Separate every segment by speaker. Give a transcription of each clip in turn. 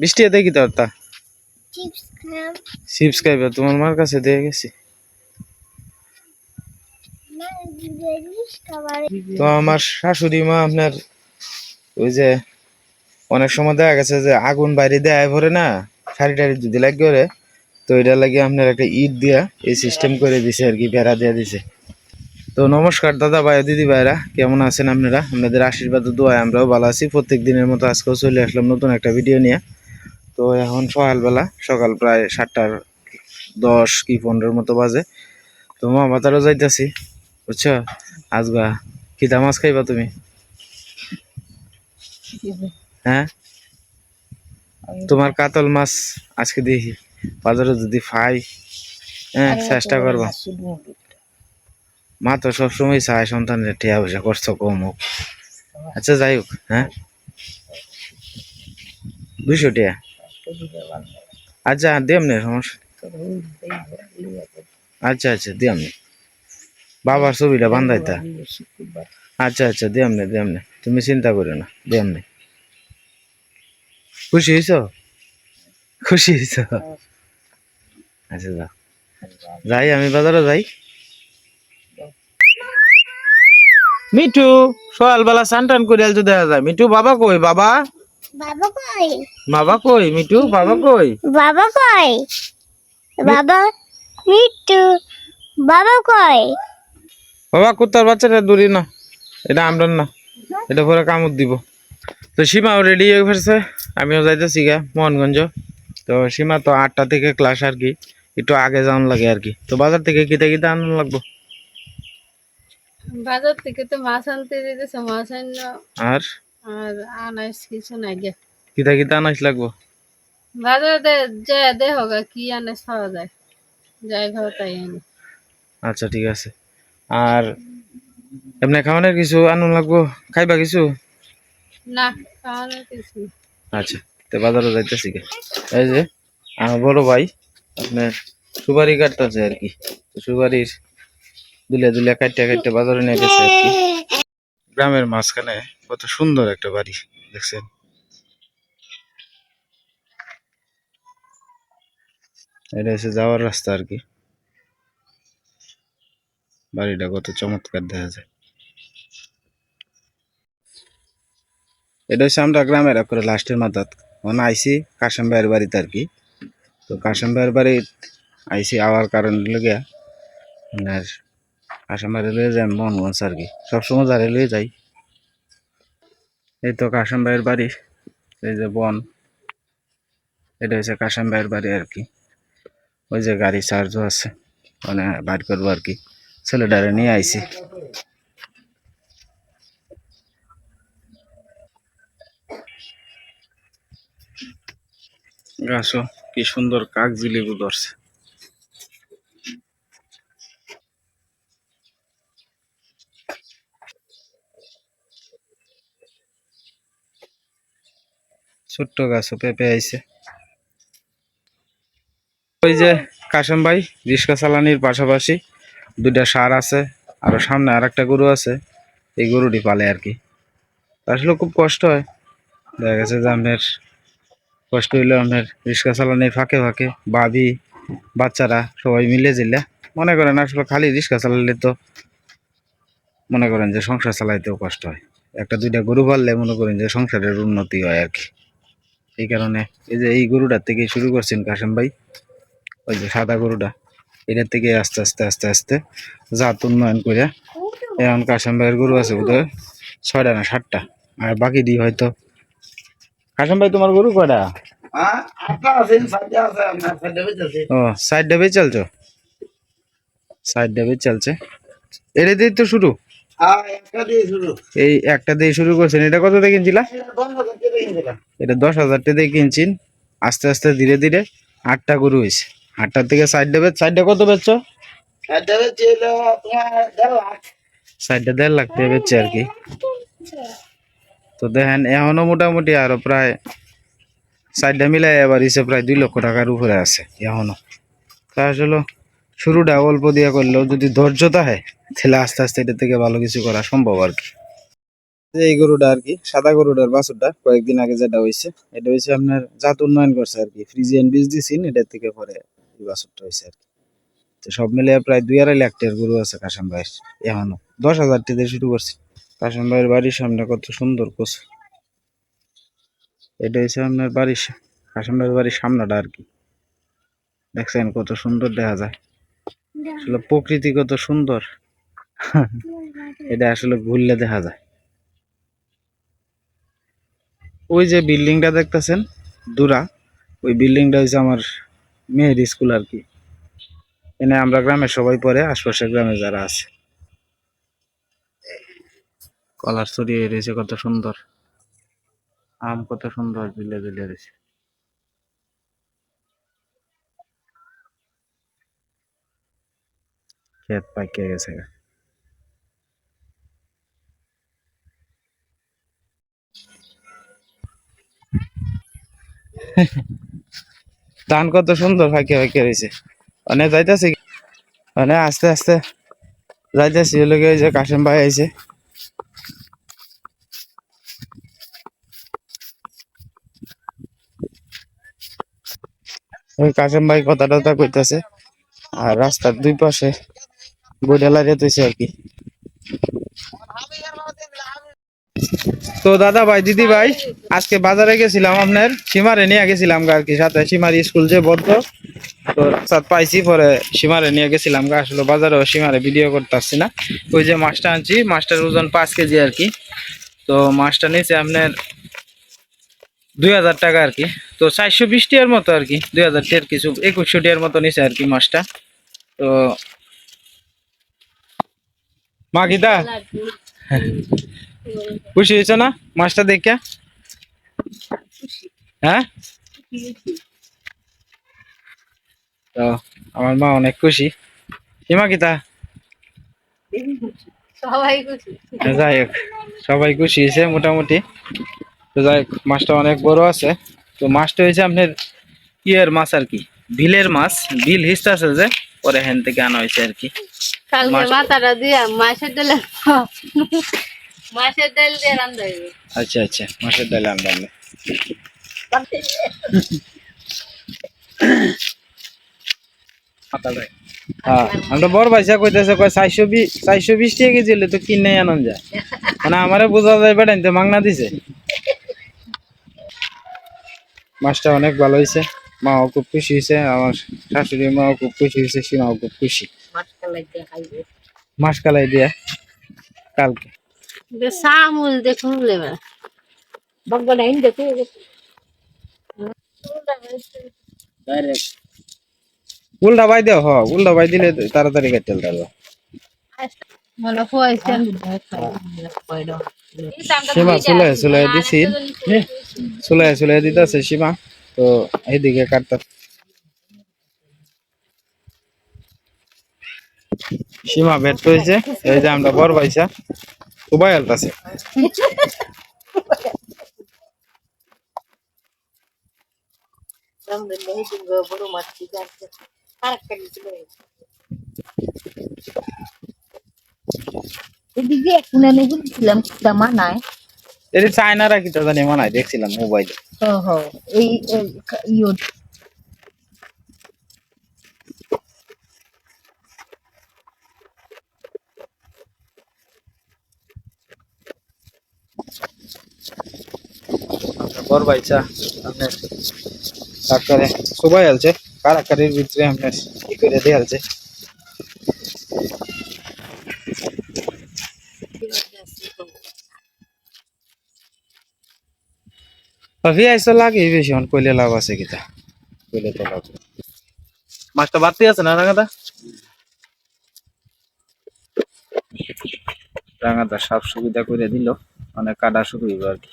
Speaker 1: বৃষ্টি এতে কি তোর তা।
Speaker 2: চিপস
Speaker 1: তোমার মার কাছে দিয়ে গেছি। তো আমার শাশুড়ি মা আপনার ওই যে অনেক সময় দেখা গেছে যে আগুন বাইরে দেয় ভরে না শাড়ি টাড়ি যদি লাগে করে তো এটা লাগে আপনার একটা ইট দিয়া এই সিস্টেম করে দিছে আর কি বেড়া দিয়ে দিছে। তো নমস্কার দাদা ভাই দিদি ভাইরা কেমন আছেন আপনারা? আপনাদের আশীর্বাদ দোয়ায় আমরাও ভালো আছি। প্রত্যেক দিনের মতো আজকেও চলে আসলাম নতুন একটা ভিডিও নিয়ে। তো এখন সকালবেলা সকাল প্রায় সাতটার দশ কি পনেরোর মতো বাজে। তো মা বাতারও যাইতাছি বুঝছ? আজগা কিতা মাছ খাইবা তুমি? হ্যাঁ? তোমার কাতল মাছ আজকে দেখি বাজারে যদি পাই হ্যাঁ চেষ্টা করবা। মা তো সবসময় চায় সন্তানের টিয়া পয়সা কষ্ট কম হোক। আচ্ছা যাই হোক হ্যাঁ? দুইশো টিয়া। আচ্ছা দিয়াম নে, সমস্যা আচ্ছা আচ্ছা দিয়াম নে। বাবার ছবিটা বান্ধাইতা আচ্ছা আচ্ছা দিয়াম নে দিয়াম নে। তুমি চিন্তা করো না, দিয়াম নে। খুশি হয়েছ খুশি হয়েছ আচ্ছা যাও। যাই, আমি বাজারে যাই। মিঠু, সকালবেলা স্নান টান করে দেখা যায়। মিঠু, বাবা কই? বাবা?
Speaker 2: বাবা কই?
Speaker 1: বাবা কই? মিঠু বাবা কই?
Speaker 2: বাবা কই? বাবা মিট্টু বাবা কই?
Speaker 1: বাবা কুত্তার বাচ্চাটা দূরি না। এটা আমরা না। এটা পরে কামড় দিব। তো সীমাও রেডি হয়ে ফেলছে আমিও যাইতেছি গা মোহনগঞ্জ। তো সীমা তো আটটা থেকে ক্লাস আর কি। একটু আগে যাওয়ান লাগে আর কি। তো বাজার থেকে কিতে কিতে আনন্দ লাগবো?
Speaker 3: বাজার থেকে তো মাছ আনতে দিতেছে মাছ
Speaker 1: আর?
Speaker 3: আনাইস কিছু নাই গে।
Speaker 1: কিতা কিতা আনাইস লাগবো?
Speaker 3: বাজারে যে দে হোগা কি আনাইস পাওয়া যায়। যাই তাই আনি।
Speaker 1: আচ্ছা ঠিক আছে। আর এমনি খাওয়ানোর কিছু আনন্দ লাগবো? খাইবা কিছু?
Speaker 3: না খাওয়ানোর কিছু
Speaker 1: আচ্ছা তো বাজারে যাইতেছি গে। এই যে আমার বড় ভাই আপনার সুপারি কাটতেছে আর কি। সুপারির দুলে দুলে কাটতে কাটতে বাজারে নিয়ে গেছে আর কি। গ্রামের মাঝখানে কত সুন্দর একটা বাড়ি, দেখছেন? এটা হচ্ছে যাওয়ার রাস্তা আর কি। বাড়িটা কত চমৎকার দেখা যায়। এটা হচ্ছে আমরা গ্রামের করে লাস্টের মাথাত ওখানে আইসি কাশেম ভাইয়ের বাড়িতে আর কি। তো কাশেম ভাইয়ের বাড়ি আইসি আওয়ার কারণ লেগে আর ভাইয়ের লয়ে যাই মোহনগঞ্জ আর কি সবসময় যারে লয়ে যাই। এই তো কাশেম ভাইয়ের বাড়ি, এই যে বন। এটা হচ্ছে কাশেম ভাইয়ের বাড়ি আর কি। ওই যে গাড়ি চার্জও আছে মানে বাইর করব আর কি। ছেলেটারে নিয়ে আইসি গাছও কি সুন্দর কাগজি লেবু ধরছে। ছোট্ট গাছও পেঁপে আইছে ওই যে কাশেম ভাই রিক্সা চালানির পাশাপাশি দুইটা সার আছে, আরও সামনে আর একটা গরু আছে, এই গরুটি পালে আর কি। আসলে খুব কষ্ট হয়। দেখা গেছে যে আপনার কষ্ট হইলে আপনার রিক্সা চালানির ফাঁকে ফাঁকে ভাবি বাচ্চারা সবাই মিলে জিলে। মনে করেন আসলে খালি রিক্সা চালালে তো মনে করেন যে সংসার চালাইতেও কষ্ট হয়। একটা দুইটা গরু পাললে মনে করেন যে সংসারের উন্নতি হয় আর কি। এই কারণে এই যে এই গরুটার থেকে শুরু করছেন কাশেম ভাই ওই যে সাদা গরুটা এটার থেকে আস্তে আস্তে আস্তে আস্তে জাত উন্নয়ন করে এখন কাশেম ভাইয়ের গরু আছে বোধহয় ছয়টা না সাতটা আর বাকি দিই হয়তো। কাশেম ভাই তোমার গরু কয়টা? ও সাইড ডাবে চলছো? সাইড ডাবে চলছে। এটা দিয়ে তো শুরু? এই একটা দিয়ে শুরু করছেন। এটা কত দিয়ে কিনছিলা? এটা দশ হাজার টাকা দিয়ে কিনছেন। আস্তে আস্তে ধীরে ধীরে আটটা গরু হয়েছে। আটটার থেকে সাইড ডাবে সাইডটা কত বেচছো? সাইডটা দেড় লাখ টাকা বেচছে আর কি। তো দেখেন, এখনও মোটামুটি আরও প্রায় সাইডটা মিলাই এবার ইসে প্রায় দুই লক্ষ টাকার উপরে আছে এখনও। তা আসলে শুরুটা অল্প দিয়ে করলেও যদি ধৈর্য থাকে তাহলে আস্তে আস্তে এটা থেকে ভালো কিছু করা সম্ভব আর কি। এই গরুটা আর কি, সাদা গরুটার বাছুরটা কয়েকদিন আগে যেটা হয়েছে, এটা হয়েছে আপনার জাত উন্নয়ন করছে আর কি ফ্রিজিয়ান বীজ দিয়েছেন এটার থেকে পরে এই বাছুরটা হয়েছে আর কি। তো সব মিলিয়ে প্রায় দুই আড়াই লাখ টাকার গরু আছে কাশাম ভাইয়ের এখনও দশ হাজার দিয়ে শুরু করছে। কাশাম ভাইয়ের বাড়ির সামনে কত সুন্দর কচু। এটা হচ্ছে আপনার বাড়ির কাশাম ভাইয়ের বাড়ির সামনেটা আর কি। দেখছেন কত সুন্দর দেখা যায়। আসলে প্রকৃতি কত সুন্দর। এটা আসলে ঘুরলে দেখা যায়। ওই যে বিল্ডিংটা দেখতেছেন, দূরা, ওই বিল্ডিংটা হচ্ছে আমার মেয়ের স্কুল আর কি। এনে আমরা গ্রামে সবাই পড়ে আশপাশের গ্রামে যারা আছে। কলার ছড়িয়ে রয়েছে, কত সুন্দর। আম কত সুন্দর, ঝুলে ঝুলে রয়েছে। খেত পাকিয়ে গেছে ধান কত সুন্দর ফাঁকে ফাঁকে রয়েছে মানে যাইতেছে মানে আস্তে আস্তে যাইতেছি ওই যে কাশেম ভাই আইছে। ওই কাশেম ভাই কথা টথা কইতাছে, আর রাস্তার দুই পাশে বইডালা রেতেছে আর কি। তো দাদা ভাই, দিদি ভাই, আজকে বাজারে গেছিলাম আপনার, সীমারে নিয়ে গেছিলাম গা আর কি, সাথে সীমার স্কুল যে বদ্ধ তো রাস্তাত পাইছি, পরে সীমারে নিয়ে গেছিলাম গা, আসলে বাজারে সীমারে ভিডিও করতে পারছি না। ওই যে মাছটা আনছি, মাছটার ওজন পাঁচ কেজি আর কি। তো মাছটা নিয়েছে আপনার দুই হাজার টাকা আর কি। তো চারশো বিশ টিয়ার মতো আর কি, দুই হাজার টিয়ার কিছু, একুশশো টিয়ার মতো নিছে আর কি মাছটা। তো মা গীতা খুশি হয়েছে না? মাছটা দেখে? হ্যাঁ? তো আমার মা অনেক খুশি। সীমা
Speaker 3: সবাই খুশি।
Speaker 1: যাই হোক সবাই খুশি হয়েছে মোটামুটি। তো যাই হোক মাছটা অনেক বড় আছে। তো মাছটা হয়েছে আপনার ইয়ের মাছ আর কি বিলের মাছ। বিল হিস্ট আছে যে পরে হেন থেকে আনা হয়েছে আর কি।
Speaker 3: কালকে
Speaker 1: মাছ-
Speaker 3: মাথাটা দিয়া মাছের মাছের ডাল দিয়ে রান্না হইবে।
Speaker 1: আচ্ছা আচ্ছা মাছের ডালে আনলাম না। হ্যাঁ আমরা বড় ভাইসা কইতেছে কয় চারশো বিশ চারশো বিশ টাকা কেজি হলে তো কিনে আনন্দ যায়। মানে আমারে বোঝা যায় বেড়াইন তো মাংনা দিছে। মাছটা অনেক ভালো হয়েছে মাও খুব খুশি হয়েছে আমার শাশুড়ি মাও খুব খুশি হয়েছে সীমাও খুব খুশি। মাছ কালাই দিয়া কালকে।
Speaker 3: সামুল দেখুন লেবা
Speaker 1: উল্টা বাই দেও হ উল্টা বাই দিলে তাড়াতাড়ি কাটতে পারব।
Speaker 3: মনে হয়েছে
Speaker 1: সীমা চুলাই চুলাই দিছি। চুলাই চুলাই দিতেছে সীমা তো এইদিকে কাটতে। সীমা বেট হয়েছে এই যে আমরা বড় পাইছা। উবাই আলতাছে
Speaker 4: এদিকে এখানে নেগেছিলাম জামা নাই
Speaker 1: এটি চায়নারা কি তো জানি মনে হয় দেখছিলাম মোবাইলে
Speaker 4: ও হো এই
Speaker 1: বড় পাইছা আপনার ডাক্তারে সবাই আলছে, কারাকারির ভিতরে আপনার ই করে দিয়ে আলছে? লাগে কইলে লাভ আছে কিতা? কইলে মাছটা বাড়তি আছে না রাঙাদা? রাঙাদা সব সুবিধা করে দিল মানে কাটা শুরু হইব আর কি।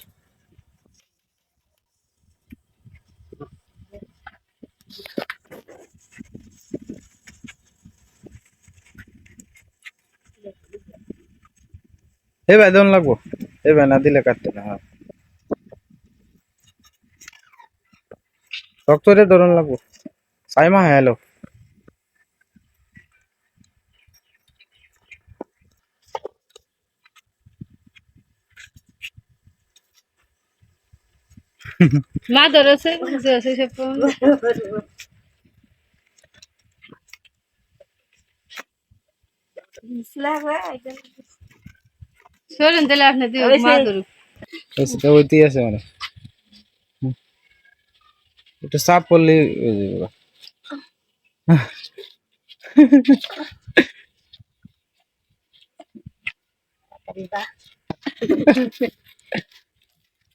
Speaker 1: এ ভাই দন লাগবো। এ ভাই না দিলে কাটতে না হ্যাঁ। ডক্টরে ধরন লাগবো। সাইমা হ্যালো।
Speaker 3: মা ধরেছে বুঝে আছে সব প্রমাণ। সরেন তাহলে আপনি দিও মা ধরুক
Speaker 1: হয়েছে তো ওইতেই আছে মানে হুম। একটু চাপ পড়লে হয়ে যাবে গা।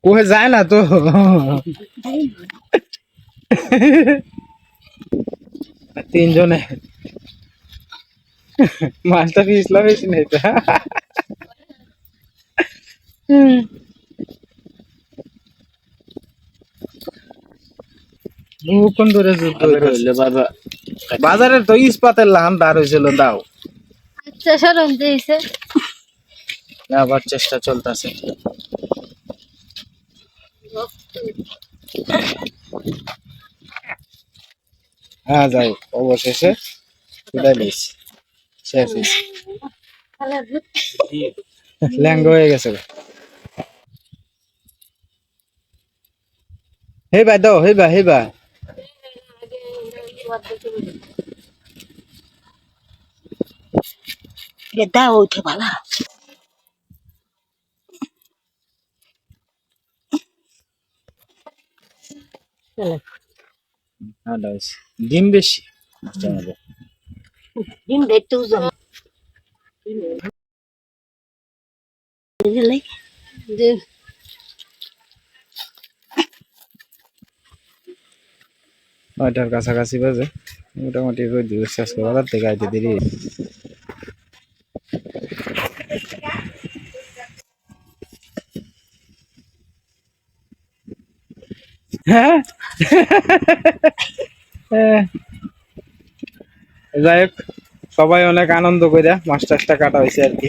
Speaker 1: ও যায় না তো তিনজনে মাছটা পিছলা বেশি নেই বহুক্ষণ ধরে যুদ্ধ হইতেছে। বাজারে তো ইস্পাতের লাহান দাঁড় হয়েছিল দাও।
Speaker 3: আচ্ছা দিয়েছে।
Speaker 1: আবার চেষ্টা চলতেছে। হ্যাঁ যাই অবশেষে লইছি শেষ ল্যাঙ্গ হয়ে গেছে। হে ভাই দাও হে ভাই হে ভাই।
Speaker 4: দাও উঠে ভালা
Speaker 1: হ্যাঁ ডিম বেশি? মধ্যে।
Speaker 4: ডিম দেখতে উজন
Speaker 3: যে
Speaker 1: নয়টার কাছাকাছি বাজে। মোটামুটি রোদ দিবস আজকে বাজার থেকে আইতে দেরি হ্যাঁ? হ্যাঁ। যাই হোক, সবাই অনেক আনন্দ করে মাছ টাছটা কাটা হয়েছে আর কি।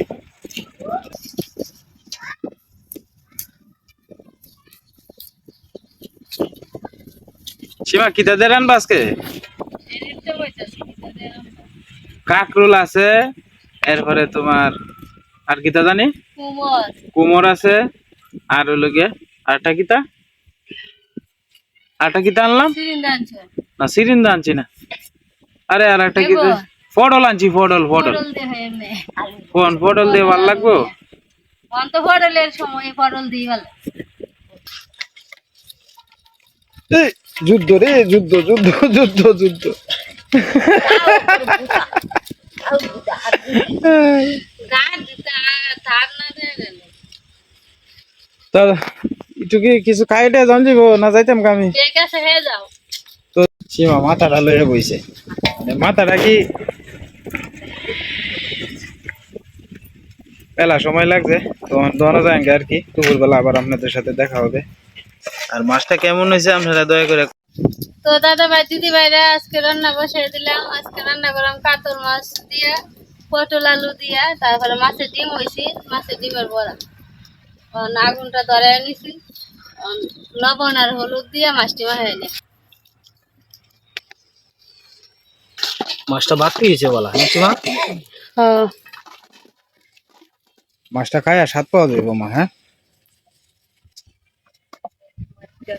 Speaker 1: সীমা কিতা দিয়ে রানবা আজকে? কাকরুল আছে এরপরে তোমার আর কিতা জানি?
Speaker 3: কুমোর
Speaker 1: কুমোর আছে আর হইল গিয়ে আরটা কিতা? আরটা কিতা আনলাম? না সিরিন্দা আনছি না। আরে আর একটা কি? ফডল আনছি ফডল ফডল। ফোন ফডল দিয়ে ভালো লাগবো?
Speaker 3: অন্ত পটলের সময় পটল দিয়ে ভালো
Speaker 1: যুদ্ধ রে, যুদ্ধ যুদ্ধ যুদ্ধ যুদ্ধ।
Speaker 3: দিয়ে গেল
Speaker 1: তা, সীমা মাথাটা বইছে। মাথাটা কি? সময় লাগছে, তো দোয়ানো যায় আর কি। দুপুরবেলা আবার আপনাদের সাথে দেখা হবে। আর মাছটা কেমন হয়েছে আপনারা দয়া করে
Speaker 3: তো দাদা ভাই দিদি ভাইরা আজকে রান্না বসিয়ে দিলাম। আজকে রান্না করলাম কাতল মাছ দিয়ে পটল আলু দিয়া তারপরে মাছের ডিম হয়েছি। মাছের ডিমের বড়া। আগুনটা ধরে নিছি। লবণ আর হলুদ দিয়ে মাছটি মাখাই নি
Speaker 1: মাছটা বাকি হয়েছে বলা সীমা মাছটা খায় আর স্বাদ পাওয়া যাবে মা হ্যাঁ? মাছ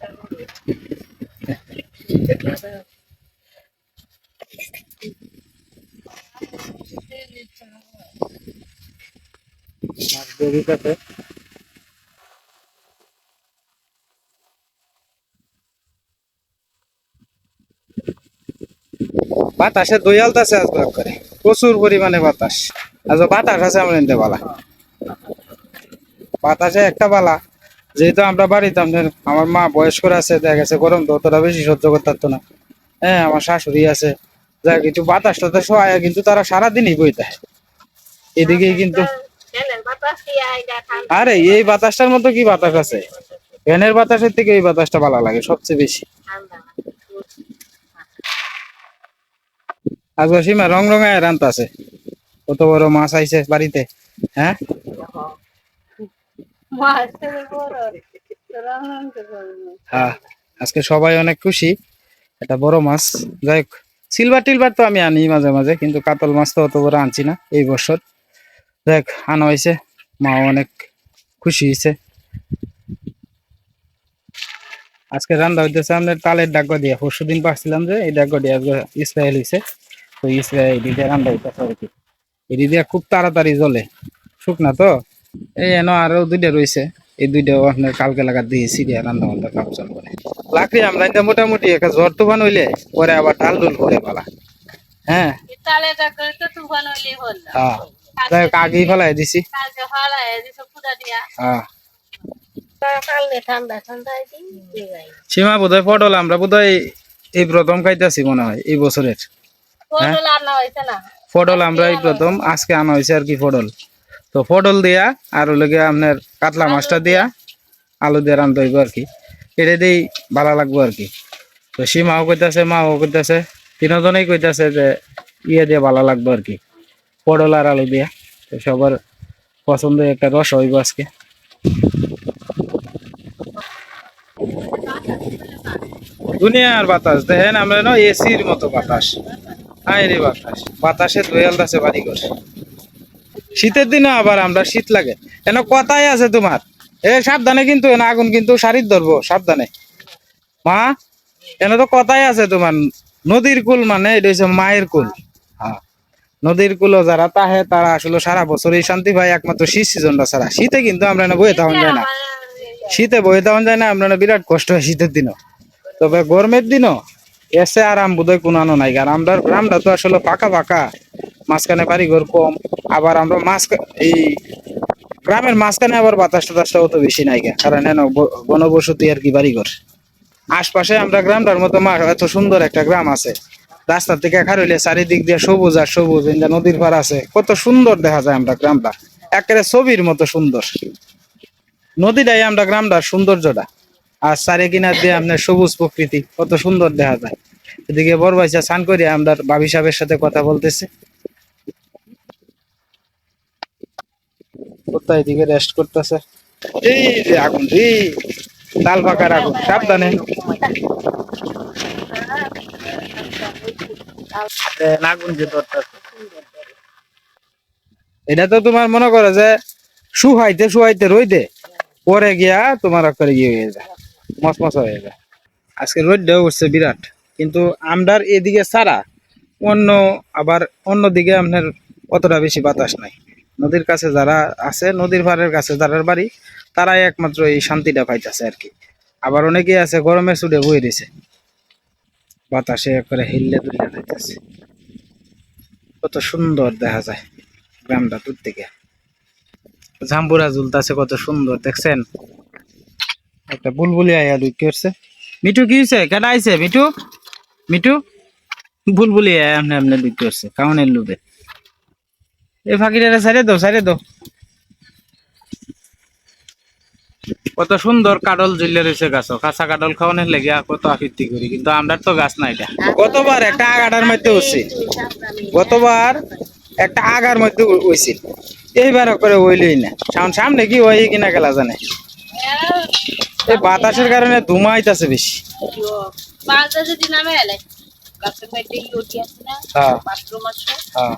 Speaker 1: বাতাসে দয়ালতাছে আজ করে। প্রচুর পরিমাণে বাতাস। আজ বাতাস আছে আমরা নিতে পালা বাতাসে একটা বালা। যেহেতু আমরা বাড়িতে আমাদের আমার মা বয়স্ক আছে, দেখা গেছে গরম তো, অতটা বেশি সহ্য করতে পারতো না। হ্যাঁ আমার শাশুড়ি আছে যা কিছু বাতাস টাতাস হয় কিন্তু তারা সারাদিনই বইতে হয় এদিকে কিন্তু আরে, এই বাতাসটার মতো কি বাতাস আছে? ফ্যানের বাতাসের থেকে এই বাতাসটা ভালো লাগে, সবচেয়ে বেশি। আজকে সীমা রং রঙায় রান্ত আছে। কত বড় মাছ আইছে বাড়িতে হ্যাঁ? হ্যাঁ আজকে সবাই অনেক খুশি। এটা বড় মাছ। যাই হোক, সিলভার টিলভার তো আমি আনি মাঝে মাঝে, কিন্তু কাতল মাছ তো অত বড় আনছি না এই বছর। দেখ আনা হয়েছে। মা অনেক খুশি হয়েছে। আজকে রান্না হইতেছে আপনার তালের ডাক দিয়ে। পরশু দিন পাচ্ছিলাম যে এই ডাক দিয়ে আজকে ইসরায়েল হয়েছে তো ইসরায়েল দিয়ে রান্না হইতেছে আর কি। খুব তাড়াতাড়ি জ্বলে। শুকনা তো? এই এন আরও দুইটা রয়েছে। এই দুইটাও আপনার কালকে লাগাত দিয়েছি দিয়ে রান্না বান্না কাম চাল করে লাকড়ি আমরা এটা মোটামুটি একটা ঝড় তুফান হইলে পরে আবার ডাল ডুল করে পালা। হ্যাঁ। হ্যাঁ। যাই হোক আগেই ফেলাই দিছি। হ্যাঁ।
Speaker 4: কালকে ঠান্ডা ঠান্ডা
Speaker 1: বোধহয় পটল আমরা বোধহয় এই প্রথম খাইতেছি মনে হয় এই বছরের।
Speaker 3: পটল আনা হয়েছে না?
Speaker 1: পটল আমরা এই প্রথম আজকে আনা হয়েছে আর কি পটল। তো পটল দিয়া আর ওগুলোকে আপনার কাতলা মাছটা দিয়া। আলু দিয়ে হইব আর কি। এটা দিয়েই ভালো লাগবো আর কি। তো সীমাও কইতাছে মাও কইতাছে তিনজনেই কইতাছে যে ইয়ে দিয়ে ভালো লাগবে আর কি পটল আর আলু দিয়া। তো সবার পছন্দ একটা রস হইব আজকে। দুনিয়ার বাতাস দেখেন আমরা না এসির মতো বাতাস। হাই রে বাতাস। বাতাসে দোয়াল আছে বাড়ি ঘর শীতের দিনে আবার আমরা শীত লাগে। এন কথাই আছে তোমার। এ, সাবধানে কিন্তু এনে আগুন কিন্তু শাড়ির ধরবো, সাবধানে। মা এনে তো কথাই আছে তোমার। নদীর কুল মানে এটা হচ্ছে মায়ের কুল। হ্যাঁ। নদীর কুলও যারা তাহে, তারা আসলে সারা বছর এই শান্তি ভাই একমাত্র শীত সিজনটা ছাড়া। শীতে কিন্তু আমরা না বয়ে তখন যায় না। শীতে বয়ে তখন যায় না, আমরা বিরাট কষ্ট হয় শীতের দিনও। তবে গরমের দিনও, এসে আরাম বোধহয় কোনো নাই। কারণ আমরা গ্রামটা তো আসলে ফাঁকা ফাঁকা মাঝখানে বাড়ি ঘর কম, আবার আমরা মাঝ এই গ্রামের মাঝখানে আবার বাতাস টাতাসটা অত বেশি নাই। কারণ হেন ব- ঘনবসতি আর কি বাড়িঘর। আশপাশে আমরা গ্রামটার মতো এত সুন্দর একটা গ্রাম আছে। রাস্তার থেকে খারইলে চারিদিক দিয়ে সবুজ আর সবুজ যে নদীর পার আছে, কত সুন্দর দেখা যায় আমরা গ্রামটা। একেবারে ছবির মতো সুন্দর। নদীটাই আমরা গ্রামটার সৌন্দর্যটা। আর চারি কিনার দিয়ে আপনার সবুজ প্রকৃতি, কত সুন্দর দেখা যায়। এদিকে বড় ভাইসা স্নান করিয়া আমরা ভাবি সাহেবের সাথে কথা বলতেছে। কোথায় এদিকে রেস্ট করতেছে। এই যে আগুন, এই তাল পাকার আগুন, সাবধানে। আগুন যে ধরতেছে। এটা তো তোমার মনে করো যে শুহাইতে শুহাইতে রইদে, পরে গিয়া তোমার করে গিয়ে হয়ে যায় মসমস হয়ে যায়। আজকে রোদটাও উঠছে বিরাট, কিন্তু আমরার এদিকে ছাড়া অন্য, আবার অন্য দিকে আপনার অতটা বেশি বাতাস নাই। নদীর কাছে যারা আছে, নদীর পাড়ের কাছে যারা বাড়ি, তারাই একমাত্র এই শান্তিটা পাইতেছে আর কি। আবার অনেকেই আছে, গরমের চুড়ে বয়ে দিছে বাতাসে করে হিললে দুললে যাইতেছে। কত সুন্দর দেখা যায় গ্রামটা দূর থেকে জাম্বুরা ঝুলতাছে কত সুন্দর, দেখছেন? একটা বুলবুলি আয়া ঢুকে উঠছে। মিঠু, কি হয়েছে কেডা আইছে? মিঠু? মিঠু? বুলবুলি আয়া এমনি এমনি ঢুকে উঠছে, কাউনের লোভে। এই ফাঁকিটা সাইডে দাও সাইডে দাও। কত সুন্দর কাডল ঝুলে রয়েছে গাছ কাঁচা কাডল খাওয়ানোর লেগে কত আফিত্তি করি কিন্তু আমরা তো গাছ না এটা। গতবার একটা আগাটার মধ্যে উঠছে গতবার একটা আগার মধ্যে উইছিল এইবার করে হইলই না। সামনে সামনে কি হয় কিনা গেলা জানে। এই বাতাসের কারণে ধুমা আইতাছে বেশি।
Speaker 3: নামে এলে গাছের মধ্যে ইউটি আছে না
Speaker 1: হ্যাঁ।
Speaker 3: আছে
Speaker 1: হ্যাঁ।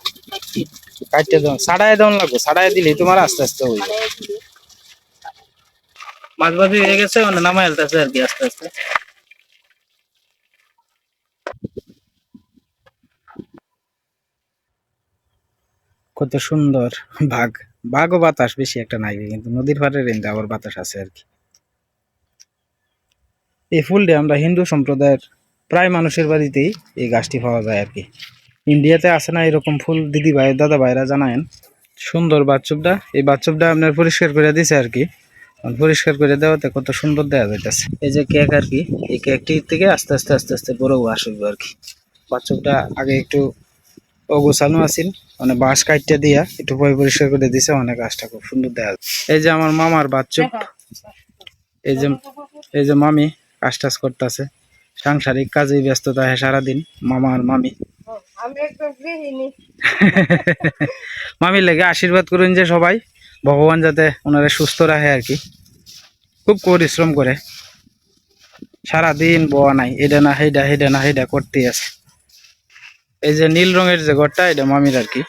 Speaker 1: কাটতে দাও সাড়াই দাও লাগবে সাড়াই দিলে তোমার আস্তে আস্তে হইবে মাছ ভাজি হয়ে গেছে মানে নামাই আলতেছে আর কি আস্তে আস্তে। কত সুন্দর বাঘ। বাঘও বাতাস বেশি একটা নাই কিন্তু নদীর পাড়ের রেঞ্জে আবার বাতাস আছে আর কি। এই ফুলটি আমরা হিন্দু সম্প্রদায়ের প্রায় মানুষের বাড়িতেই এই গাছটি পাওয়া যায় আর কি। ইন্ডিয়াতে আছে না এরকম ফুল, দিদি ভাই, দাদা ভাইরা জানায়েন। সুন্দর বাথচুপটা এই বাথচুপটা আপনার পরিষ্কার করে দিছে আর কি। পরিষ্কার করে দেওয়াতে কত সুন্দর দেখা যাইতেছে। এই যে কেক আর কি, এই কেকটি থেকে আস্তে আস্তে আস্তে আস্তে বড় আসবে আর কি। বাথচুপটা আগে একটু অগোছানো আছিল মানে বাঁশ কাটতে দিয়া একটু পয় পরিষ্কার করে দিছে, অনেক গাছটা খুব সুন্দর যাচ্ছে। এই যে আমার মামার বাথচুপ এই যে এই যে মামি কাজ টাজ করতেছে। সাংসারিক কাজেই ব্যস্ততা হয় সারাদিন মামা আর মামি। মামির লেগে আশীর্বাদ করুন যে সবাই ভগবান যাতে ওনারা সুস্থ রাখে আর কি। খুব পরিশ্রম করে। সারাদিন বোয়া নাই এটা না হেডা হেডা না হেডা করতে আছে। এই যে নীল রঙের যে ঘরটা এটা মামির আর কি।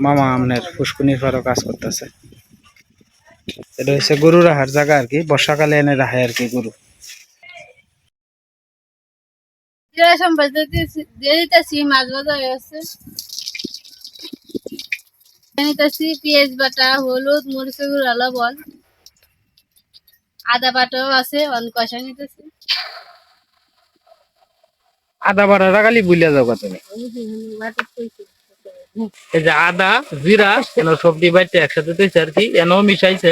Speaker 1: মামা আমনের ফুসকুনির ফারও কাজ করতেছে। এটা হচ্ছে গরু রাখার জায়গা আর কি। বর্ষাকালে এনে রাখে আর কি গরু।
Speaker 3: মাছ নিতেছি পেঁয়াজ বাটা হলুদ মরিচের গুঁড়া লবণ। আদা বাটাও আছে অন কষা নিতেছি।
Speaker 1: আদা বুলিয়া যাও তুমি। এই যে আদা জিরা কেন সবজি বাইতে একসাথে দিয়েছে আর কি এনেও মিশাইছে।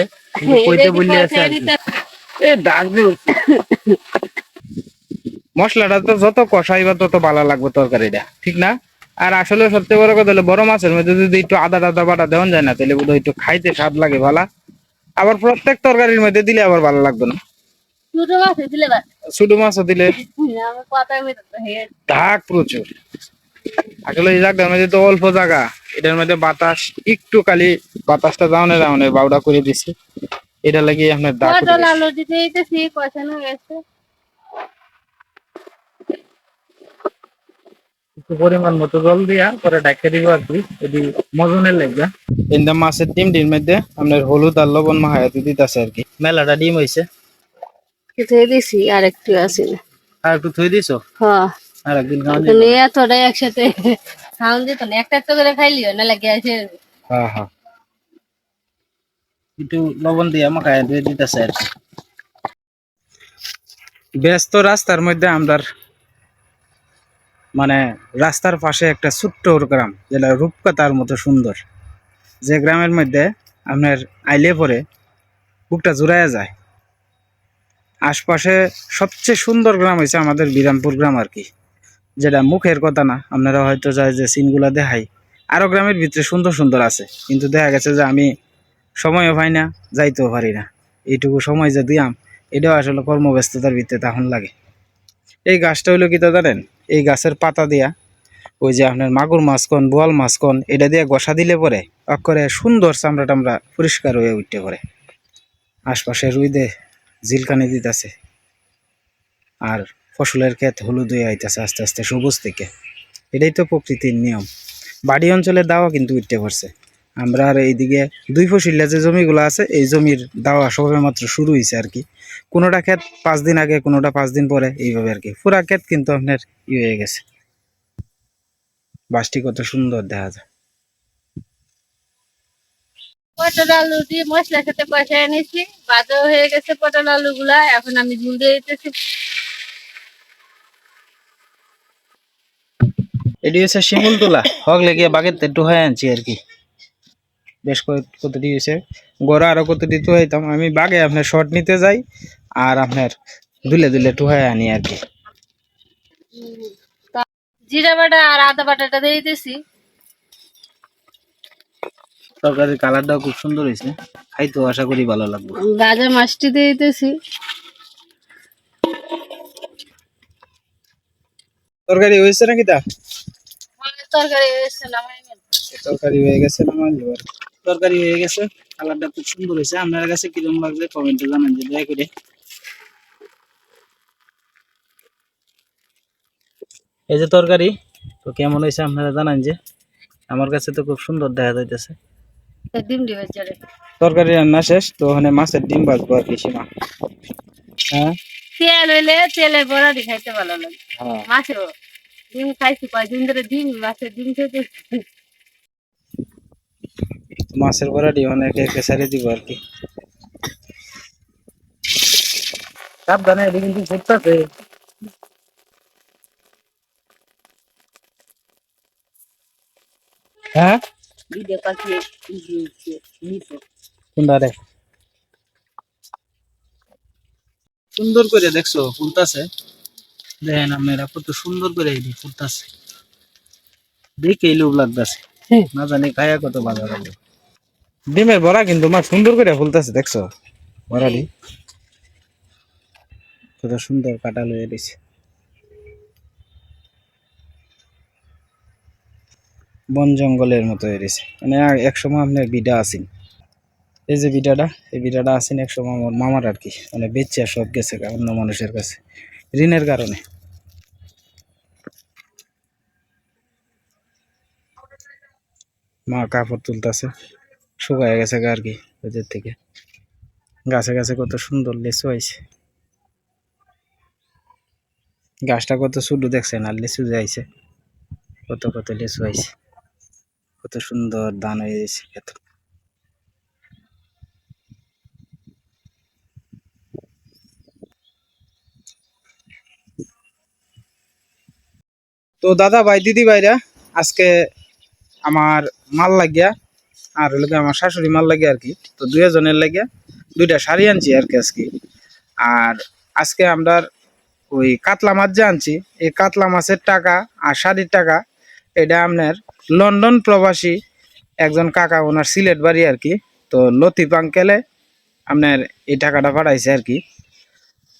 Speaker 1: কইতে বললে আছে আর কি। এ ডাক মশলাটা তো যত কষাইবা তত ভালো লাগবে তরকারিটা ঠিক না? আর আসলে সবচেয়ে বড় কথা হলো বড় মাছের মধ্যে যদি একটু আদা টাদা বাটা দেওয়া যায় না তাহলে বোধহয় একটু খাইতে স্বাদ লাগে ভালো। আবার প্রত্যেক তরকারির মধ্যে দিলে আবার ভালো লাগবে না।
Speaker 3: ছোট মাছ দিলে বা
Speaker 1: ছোট মাছও দিলে?
Speaker 3: হেড
Speaker 1: ঢাক প্রচুর। আসলে এই জায়গাটার মধ্যে তো অল্প জায়গা। এটার মধ্যে বাতাস একটু খালি বাতাসটা দাউনে দাউনে বাউডা করে দিছি। এটা লাগি আপনার দাগ।
Speaker 3: দিতে দিতেছি কষানো গেছে।
Speaker 1: একটু পরিমাণ মতো জল দিয়া পরে ডাকে দিব আর কি যদি মজনের লাগবে কিন্তু মাছের ডিম ডিম মধ্যে আপনার হলুদ আর লবণ মাহায়াতে দিতেছে আর কি। মেলাটা ডিম হয়েছে
Speaker 3: খেতে দিছি আর একটু আছে।
Speaker 1: আর একটু থই দিছো?
Speaker 3: হ্যাঁ।
Speaker 1: আর একদিন খাওয়া
Speaker 3: তুমি এতটাই একসাথে খাওয়ান দিত না একটা একটা করে খাইলিও না লাগে
Speaker 1: হ্যাঁ হ্যাঁ একটু লবণ দিয়ে মাখায় দিয়ে দিতেছে আর ব্যস্ত রাস্তার মধ্যে আমরা মানে রাস্তার পাশে একটা ছোট্ট গ্রাম যেটা রূপকথার মতো সুন্দর। যে গ্রামের মধ্যে আপনার আইলে পরে বুকটা জুড়াইয়া যায়। আশপাশে সবচেয়ে সুন্দর গ্রাম হয়েছে আমাদের বিরামপুর গ্রাম আর কি। যেটা মুখের কথা না, আপনারা হয়তো যায় যে সিনগুলা দেখাই। আরও গ্রামের ভিতরে সুন্দর সুন্দর আছে, কিন্তু দেখা গেছে যে আমি সময়ও পাই না, যাইতেও পারি না। এইটুকু সময় যে দিয়াম, এটাও আসলে কর্মব্যস্ততার ভিতরে তখন লাগে। এই গাছটা হইল কি তা জানেন? এই গাছের পাতা দিয়া ওই যে আপনার মাগুর মাছ কন বোয়াল মাছ কন এটা দিয়ে গসা দিলে পরে অক্ষরে সুন্দর চামড়া টামড়া পরিষ্কার হয়ে উঠতে পরে। আশপাশে রুইদে ঝিলকানি দিতেছে। আর ফসলের ক্ষেত হলুদ হয়ে আইতেছে আস্তে আস্তে সবুজ থেকে। এটাই তো প্রকৃতির নিয়ম। বাড়ি অঞ্চলে দাওয়া কিন্তু উঠতে পারছে। আমরা আর এইদিকে দুই ফসিলা যে জমিগুলো আছে, এই জমির দাওয়া সবে মাত্র শুরু হয়েছে আর কি। কোনোটা ক্ষেত পাঁচ দিন আগে, কোনোটা পাঁচ দিন পরে, এইভাবে আর কি। পুরা ক্ষেত কিন্তু আপনার ই হয়ে গেছে। বাসটি কত সুন্দর দেখা যায়।
Speaker 3: পটল আলু দিয়ে মশলা সাথে কষায় নিয়েছি বাজাও হয়ে গেছে পটল আলু গুলা এখন আমি ঝুল দিয়ে দিতেছি।
Speaker 1: এটি হচ্ছে শিমুল তোলা। হক লেগে বাগের একটু হয়ে আনছি আর কি। বেশ কত- কতটি হয়েছে। গড়া আরও কতটি তো হইতাম আমি বাগে আপনার শর্ট নিতে যাই আর আপনার দুলে দুলে টুহায় আনি আর কি।
Speaker 3: জিরা বাটা আর আদা বাটাটা দিয়ে দিতেছি
Speaker 1: তরকারির কালারটাও খুব সুন্দর হয়েছে। খাইতেও আশা করি ভালো লাগবে।
Speaker 3: গাজর মাছটি দিয়ে দিতেছি
Speaker 1: তরকারি হয়েছে নাকি তা?
Speaker 3: তরকারি হয়েছে নামাই
Speaker 1: তরকারি হয়ে গেছে তরকারি হয়ে গেছে কালারটা খুব সুন্দর হয়েছে। আপনার কাছে কীরকম লাগছে কমেন্টে জানান যে দয়া করে। এই যে তরকারি তো কেমন হয়েছে আপনারা জানান যে? আমার কাছে তো খুব সুন্দর দেখা যাইতেছে।
Speaker 3: ডিম ডিমের
Speaker 1: তরকারি রান্না শেষ তো ওখানে মাছের ডিম ভাজবো আর কি সীমা। হ্যাঁ?
Speaker 3: তেল হইলে তেলে বড়াটি খাইতে ভালো লাগে।
Speaker 1: হ্যাঁ।
Speaker 3: মাছেরও। ডিম খাইছি কয়দিন ধরে ডিম মাছের ডিম খেতে
Speaker 1: মাছের বড়াটি অনেকে কেসারি দিব আর কি সাবধানে এটি কিন্তু ফুটতেছে হ্যাঁ
Speaker 3: ভিডিও পাখি নিচে
Speaker 1: কোনটা রে সুন্দর করে দেখছ ফুলতাছে দেখেন আপনারা কত সুন্দর করে লোভ লাগতেছে। না জানি খায়া কত ভালো লাগবে ডিমের বড়া কিন্তু মা সুন্দর করে ফুলতাছে দেখছ? বড়াটি? কত সুন্দর কাটা লয়ে দিছে। বন জঙ্গলের মতো গেছে মানে এক সময় আপনার বিডা আছেন। এই যে বিডাটা এই বিটাটা আছেন এক সময় আমার মামার আর কি। মানে বেচে সব গেছে অন্য মানুষের কাছে। ঋণের কারণে। মা কাপড় তুলতেছে, শুকায় গেছে গা আর কি ওদের থেকে। গাছে গাছে কত সুন্দর লিচু আইছে। গাছটা কত ছোট দেখছেন, আর লিচু যে আইছে, কত কত লিচু আইছে। কত সুন্দর দান হয়ে গেছে। এত তো দাদা ভাই, দিদি ভাইরা, আজকে আমার মাল লাগিয়া আর হলো আমার শাশুড়ি মাল লাগে আর কি, তো দুইজনের লাগিয়া দুইটা শাড়ি আনছি আর কি আজকে। আর আজকে আমরা ওই কাতলা মাছ যে আনছি, এই কাতলা মাছের টাকা আর শাড়ির টাকা, এটা আপনার লন্ডন প্রবাসী একজন কাকা, ওনার সিলেট বাড়ি আর কি, তো লতিফ আঙ্কেলে আপনার এই টাকাটা পাঠাইছে আর কি।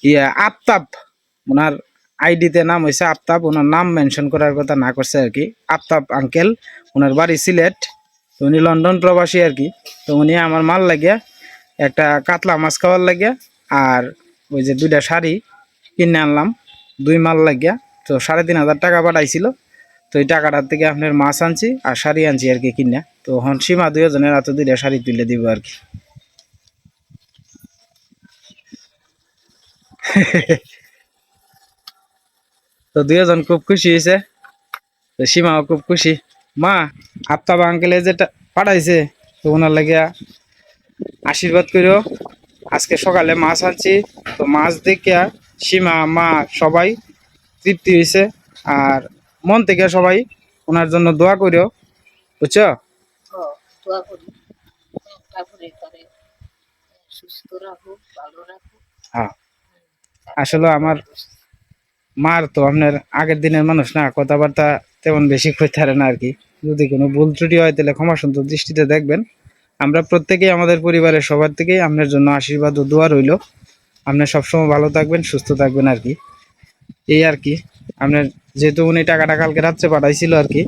Speaker 1: ইয়া আফতাব, ওনার আইডিতে নাম হয়েছে আফতাব ওনার নাম মেনশন করার কথা না করছে আর কি। আফতাব আঙ্কেল ওনার বাড়ি সিলেট, তো উনি লন্ডন প্রবাসী আর কি। তো উনি আমার মাল লাগিয়া একটা কাতলা মাছ খাওয়ার লাগিয়া আর ওই যে দুইটা শাড়ি কিনে আনলাম। দুই মাল লাগিয়া, তো সাড়ে তিন হাজার টাকা পাঠাইছিল। তো এই টাকাটার থেকে আপনার মাছ আনছি আর শাড়ি আনছি আর কি কিনে। তো হন সীমা দুইজনের হাতে দুইটা শাড়ি তুলে দিব আর কি। তো দুইজন খুব খুশি হয়েছে। তো সীমাও খুব খুশি। মা আফতাব আঙ্কেলে যেটা পাঠাইছে তো ওনার লাগিয়া আশীর্বাদ করিও আজকে সকালে মাছ আনছি তো মাছ দেখিয়া সীমা মা সবাই তৃপ্তি হয়েছে আর মন থেকে সবাই ওনার জন্য দোয়া করিও বুঝছ? হ্যাঁ। আসলে আমার মার তো আপনার আগের দিনের মানুষ না, কথাবার্তা তেমন বেশি পারে না আর কি। যদি কোনো ভুল ত্রুটি হয় তাহলে ক্ষমা সুন্দর দৃষ্টিতে দেখবেন। আমরা প্রত্যেকেই আমাদের পরিবারের সবার থেকেই আপনার জন্য আশীর্বাদ ও দোয়া রইল। আপনি সবসময় ভালো থাকবেন, সুস্থ থাকবেন আর কি। এই আর কি, আপনার যেহেতু উনি টাকাটা কালকে রাত্রে পাঠাইছিল আর কি,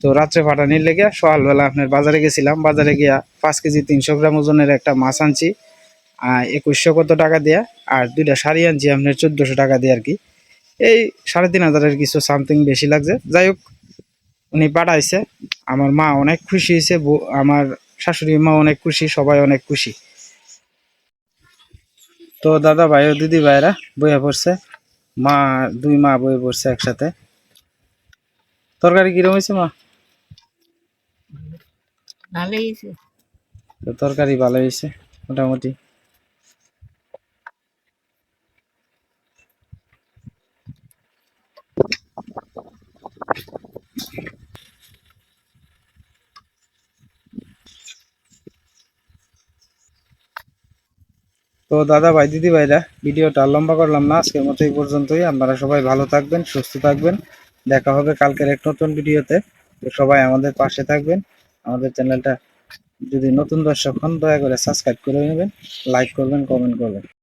Speaker 1: তো রাত্রে পাঠানির লেগে সকালবেলা আপনার বাজারে গেছিলাম। বাজারে গিয়া পাঁচ কেজি তিনশো গ্রাম ওজনের একটা মাছ আনছি একুশশো কত টাকা দেয়া, আর দুইটা শাড়ি আনছি আপনার চোদ্দোশো টাকা দিয়ে আর কি। এই সাড়ে তিন হাজারের কিছু সামথিং বেশি লাগছে। যাই হোক উনি পাঠাইছে। আমার মা অনেক খুশি হয়েছে আমার শাশুড়ি মা অনেক খুশি সবাই অনেক খুশি। তো দাদা ভাই ও দিদি ভাইরা বইয়ে পড়ছে। মা দুই মা বইয়ে পড়ছে একসাথে। তরকারি কিরম হয়েছে মা?
Speaker 4: ভালো হয়েছে।
Speaker 1: তো তরকারি ভালো হয়েছে মোটামুটি। তো দাদা ভাই, দিদি ভাইরা, ভিডিওটা লম্বা করলাম না, আজকের মতো এই পর্যন্তই। আপনারা সবাই ভালো থাকবেন, সুস্থ থাকবেন। দেখা হবে কালকের এক নতুন ভিডিওতে। তো সবাই আমাদের পাশে থাকবেন। আমাদের চ্যানেলটা যদি নতুন দর্শক হন, দয়া করে সাবস্ক্রাইব করে নেবেন, লাইক করবেন, কমেন্ট করবেন।